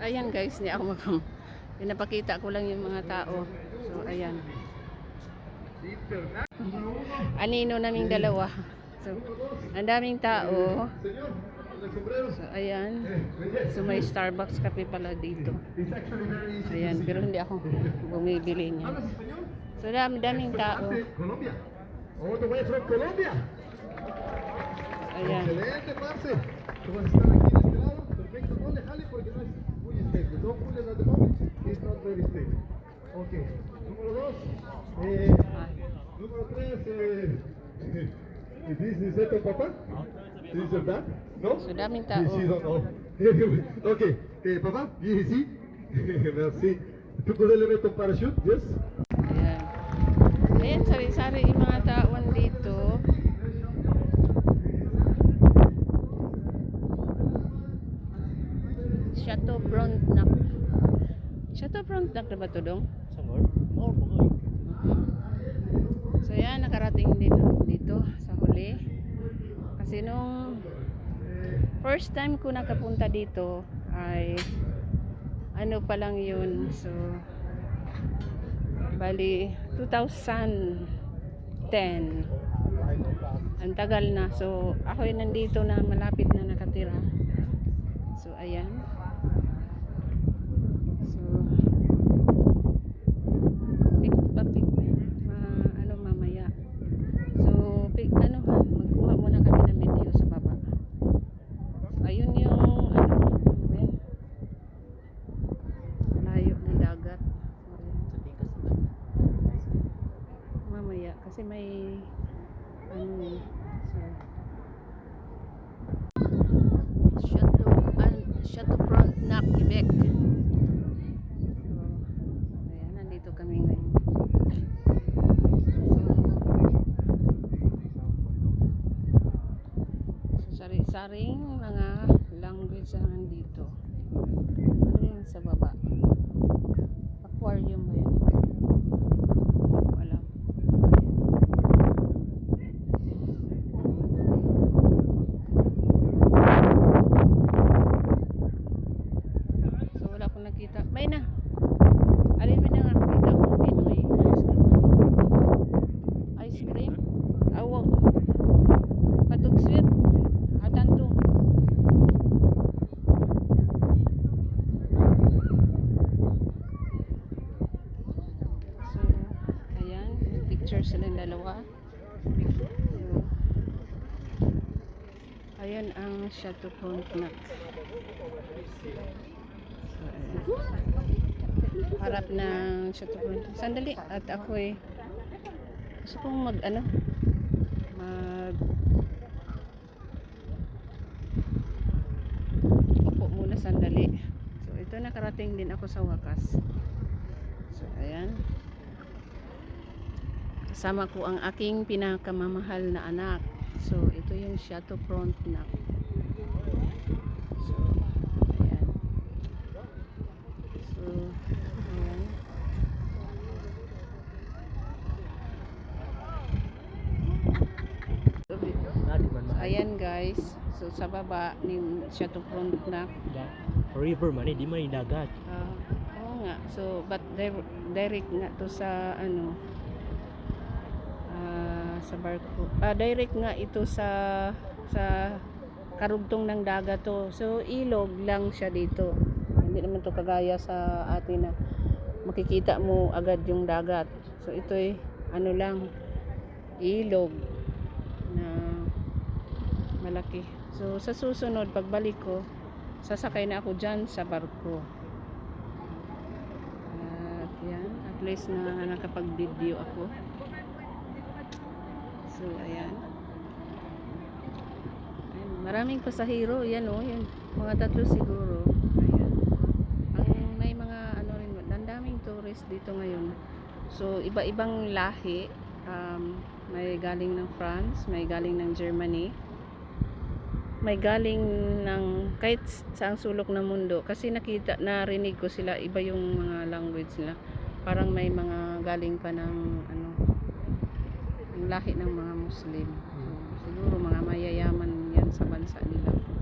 ayan guys, ni ako makam. Pinapakita ko lang yung mga tao. So, ayan. Anino naming dalawa. So, ang daming tao. So, ayan. So, may Starbucks kape pala dito. Ayan, pero hindi ako bumibili niya. So, dami daming tao. All the way from Colombia. Ayan. Excelente, parce. Tú vas a estar aquí de este lado. Perfecto. No le jale porque no es it at the moment. It's not very stable. Ok. Número dos. Eh, número tres. Eh, this is it, papá? This is dad? No? So, daming Yes, tao. you don't know. ok. Eh, papá? Yes, sí. Merci. ¿Tú puedes le meter un parachute? Yes? Ayan. Ayan, sari-sari yung mga tauan dito. Chateau Frontenac. Chateau Frontenac na ba ito dong? Sangor? Oo, pangay. So yan, nakarating din dito sa huli. Kasi nung first time ko nakapunta dito ay ano pa lang yun. So, bali 2010. Ang tagal na. So, ako ay nandito na malapit na nakatira. So, ayan. So, pick pa pick ma, ano mamaya. So, pick, ano ha, magkuha muna kami ng video sa baba. So, ayun yung, ano, ano ba yun? Layo ng dagat. So, ayan. Sa tikas na. mamaya kasi may ano eh so Chateau an Chateau Quebec kami ngayon so sari-saring mga language ang nandito. Ano yun sa baba? Aquarium ba yun hindi ko alam Ayan. So nakita. May na. Alin mo na nga nakita ko Pinoy. Ice cream. Awag. Patog sweet. Hatanto. So, ayan. Picture silang dalawa. Ayan ang Chateau Frontenac. Harap ng Frontenac. Sandali. At ako eh. Gusto kong mag ano. Mag upo muna sandali. So, ito nakarating din ako sa wakas. So, ayan. Kasama ko ang aking pinakamamahal na anak. So, ito yung Chateau Frontenac. So, ayan. So, ayan. So, Nadi man man. Ayan guys. So, sa baba ni Chateau Frontenac. Da- River man eh, di man dagat. Ah, oo nga. So, but di- direct nga to sa ano ah, sa barko. Ah, direct nga ito sa sa karugtong ng dagat to. So, ilog lang siya dito. Hindi naman to kagaya sa atin na makikita mo agad yung dagat. So, ito ay ano lang ilog na malaki. So, sa susunod, pagbalik ko, sasakay na ako dyan sa barko. At yan, at least na nakapag-video ako. So, ayan. ayan. Maraming pasahero, yan o, yan. Mga tatlo siguro. Ayan. Ang may mga ano rin, ang daming tourist dito ngayon. So, iba-ibang lahi. Um, may galing ng France, may galing ng Germany may galing ng kahit saang sulok ng mundo. Kasi nakita narinig ko sila iba yung mga language nila. Parang may mga galing pa ng ano yung lahi ng mga muslim. So, siguro mga mayayaman yan sa bansa nila